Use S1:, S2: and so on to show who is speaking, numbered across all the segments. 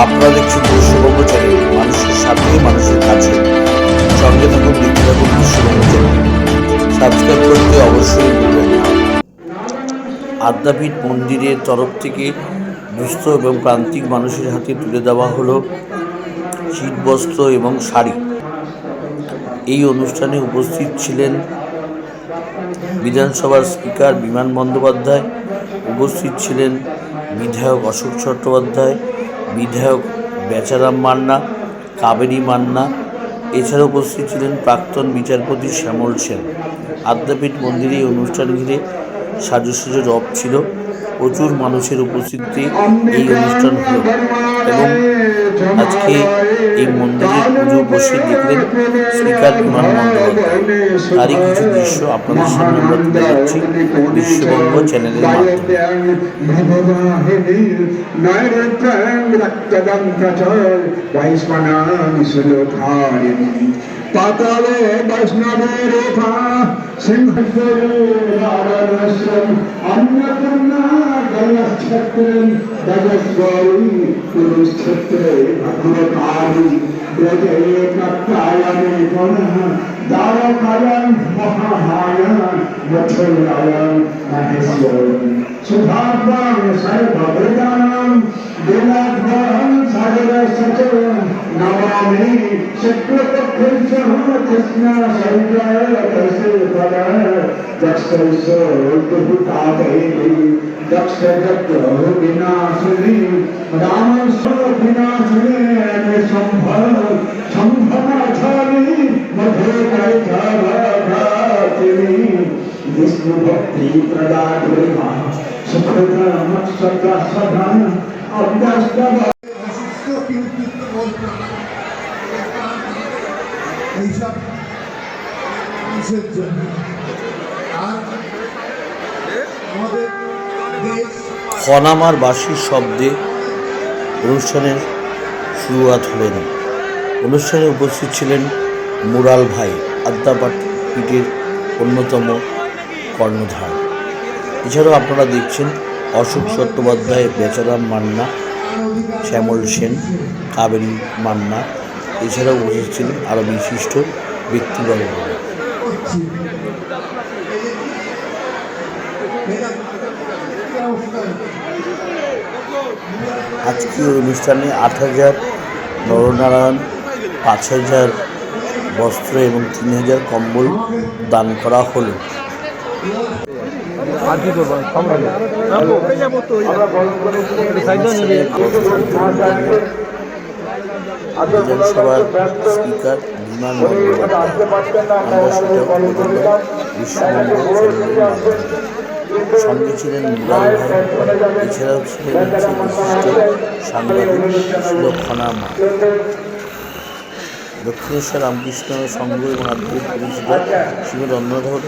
S1: আপনারা দেখছেন চ্যানেল, মানুষের সাথে মানুষের কাছে। সঙ্গে থাকুন, দেখতে থাকুন চ্যানেল। সাবস্ক্রাইব করতে অবশ্যই ভুলবেন না। আদ্যাপীঠ মন্দিরের তরফ থেকে দুস্থ এবং প্রান্তিক মানুষের হাতে তুলে দেওয়া হলো শীতবস্ত্র এবং শাড়ি। এই অনুষ্ঠানে উপস্থিত ছিলেন বিধানসভার স্পিকার বিমান বন্দ্যোপাধ্যায়, উপস্থিত ছিলেন বিধায়ক অশোক চট্টোপাধ্যায় বিধায়ক বেচারাম মান্না, কাবেরী মান্না, এছাড়া উপস্থিত ছিলেন প্রাক্তন বিচারপতি শ্যামল সেন। আদ্যাপীঠ মন্দিরে এই অনুষ্ঠান ঘিরে সাজসজ্জা রব ছিল। প্রচুর মানুষের উপস্থিতিতে এই অনুষ্ঠান হলো। এবং আজকে এই মন্দিরের পুজো বসে দেখলেন স্পিকার বিমান বন্দ্যোপাধ্যায় তারই কিছু দৃশ্য আপনাদের সামনে আমরা তুলে ধরছি বিশ্ববঙ্গ চ্যানেলের মাধ্যমে।
S2: পাতালে বৈষ্ণবে রেখা সিংহস্বরম অন্নপূর্ণা জলক্ষেত্রেন জগস্বরী কুরুক্ষেত্রে ভগবতারি ব্রজে কাত্তায়নে পুনঃ দ্বারকায়ন মহামায়ন মথুরায়ন মহেশ্বরম। সুধার্বাং నమామి శుక్లకృష్ణ శైలాయ కృష్ణ దక్ష ఉద్భుతాకై दक्ष जगत विनाशनी राम विनाशनी संभव संभवाचारी मधे कैचाली विष्णु भक्ति प्रदान सुखदा
S3: मत्सदा सदा अभ्यस्त এইসব মানুষের জন্য? আর আমাদের দেশ
S1: খনামার বাঁশির শব্দে অনুষ্ঠানের শুরুয়াত হলেন অনুষ্ঠানে উপস্থিত ছিলেন মুরাল ভাই আদ্যাপাঠ পীঠের অন্যতম কর্ণধার। এছাড়াও আপনারা দেখছেন অশোক চট্টোপাধ্যায় বেচারাম মান্না, শ্যামল সেন, কাবেরী মান্না এছাড়াও উপস্থিত ছিলেন আরও বিশিষ্ট ব্যক্তিবর্গ আজকের অনুষ্ঠানে আট হাজার নরনারায়ণ, পাঁচ হাজার বস্ত্র এবং তিন হাজার কম্বল দান করা হলো। বিধানসভার স্পিকার বিমান সঙ্গে ছিলেন মুরাল ভাই, এছাড়াও ছিলেন বিশিষ্ট সাংবাদিক ছিল খনামা দক্ষিণেশ্বর রামকৃষ্ণ সংঘ এবং আধ্যাত্মিক পরিষদ শ্রীমদ অন্নধাবন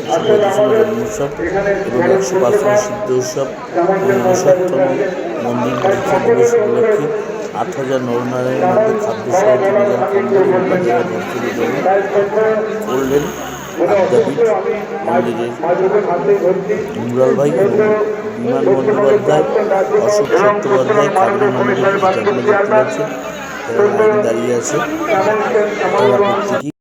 S1: জন্মোৎসব এবং একশো পাঁচতম সিদ্ধ উৎসব এবং উনষাটতম মন্দির প্রতিষ্ঠা দিবস উপলক্ষে আট হাজার নরনারায়ণের মধ্যে খাদ্য করলেন মন্দিরের মুরাল ভাই বিমান বন্দ্যোপাধ্যায়, অশোক চট্টোপাধ্যায় কাবেরী মন্দিরের দাঁড়িয়ে আছে।